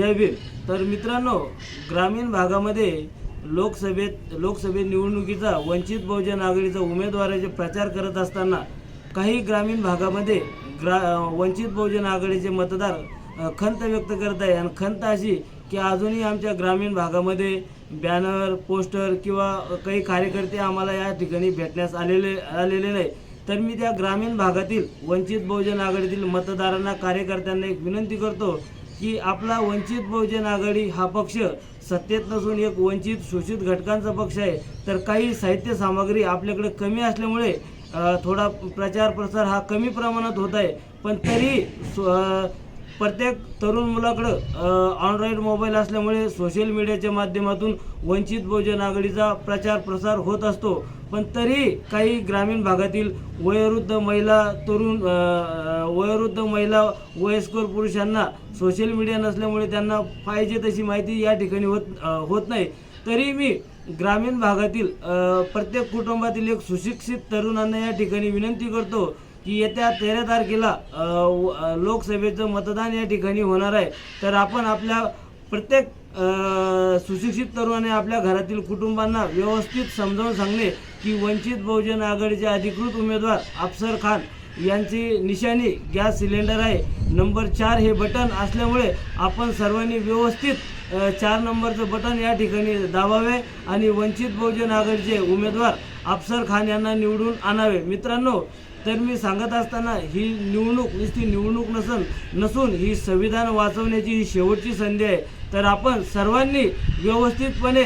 जय भीम तर मित्रांनो ग्रामीण भागामध्ये लोकसभेत लोकसभे निवडणुकीचा वंचित बहुजन आघाडीचा उमेदवाराचे प्रचार करत असताना काही ग्रामीण भागामध्ये ग्रा वंचित बहुजन आघाडीचे मतदार खंत व्यक्त करत आहे. आणि खंत अशी की अजूनही आमच्या ग्रामीण भागामध्ये बॅनर पोस्टर किंवा काही कार्यकर्ते आम्हाला या ठिकाणी भेटण्यास आलेले आलेले नाही. तर मी त्या ग्रामीण भागातील वंचित बहुजन आघाडीतील मतदारांना कार्यकर्त्यांना एक विनंती करतो की आपला वंचित बहुजन आघाडी हा पक्ष सत्तेत नसून एक वंचित शोषित घटकांचा पक्ष आहे. तर काही साहित्य सामग्री आपल्याकडे कमी असल्यामुळे थोडा प्रचार प्रसार हा कमी प्रमाणात होत आहे. पण तरी प्रत्येक तरुण मुलाकडं ऑनड्रॉईड मोबाईल असल्यामुळे सोशल मीडियाच्या माध्यमातून वंचित बहुजन आघाडीचा प्रचार प्रसार होत असतो. पण तरी काही ग्रामीण भागातील वयोवृद्ध महिला तरुण वयोवृद्ध महिला वयस्कर पुरुषांना सोशल मीडिया नसल्यामुळे त्यांना पाहिजे तशी माहिती या ठिकाणी होत होत नाही. तरी मी ग्रामीण भागातील प्रत्येक कुटुंबातील एक सुशिक्षित तरुणांना या ठिकाणी विनंती करतो की येत्या तेरा तारखेला व- लोकसभेचं मतदान या ठिकाणी होणार आहे. तर आपण आपल्या प्रत्येक सुशिक्षित तरुणाने आपल्या घरातील कुटुंबांना व्यवस्थित समजावून सांगणे की वंचित बहुजन आघाडीचे अधिकृत उमेदवार अफसर खान यांची निशाणी गॅस सिलेंडर आहे. नंबर चार हे बटन असल्यामुळे आपण सर्वांनी व्यवस्थित चार नंबरचं बटन या ठिकाणी दाबावे आणि वंचित बहुजन आघाडीचे उमेदवार अफसर खान यांना निवडून आणावे. मित्रांनो तर मी सांगत असताना ही निवडणूक नुसती निवडणूक नसून नसून ही संविधान वाचवण्याची ही शेवटची संधी आहे. तर आपण सर्वांनी व्यवस्थितपणे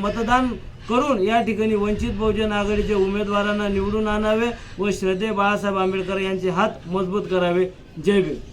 मतदान करून या ठिकाणी वंचित बहुजन आघाडीच्या उमेदवारांना निवडून आणावे व श्रद्धे बाळासाहेब आंबेडकर यांचे हात मजबूत करावे. जय भीम.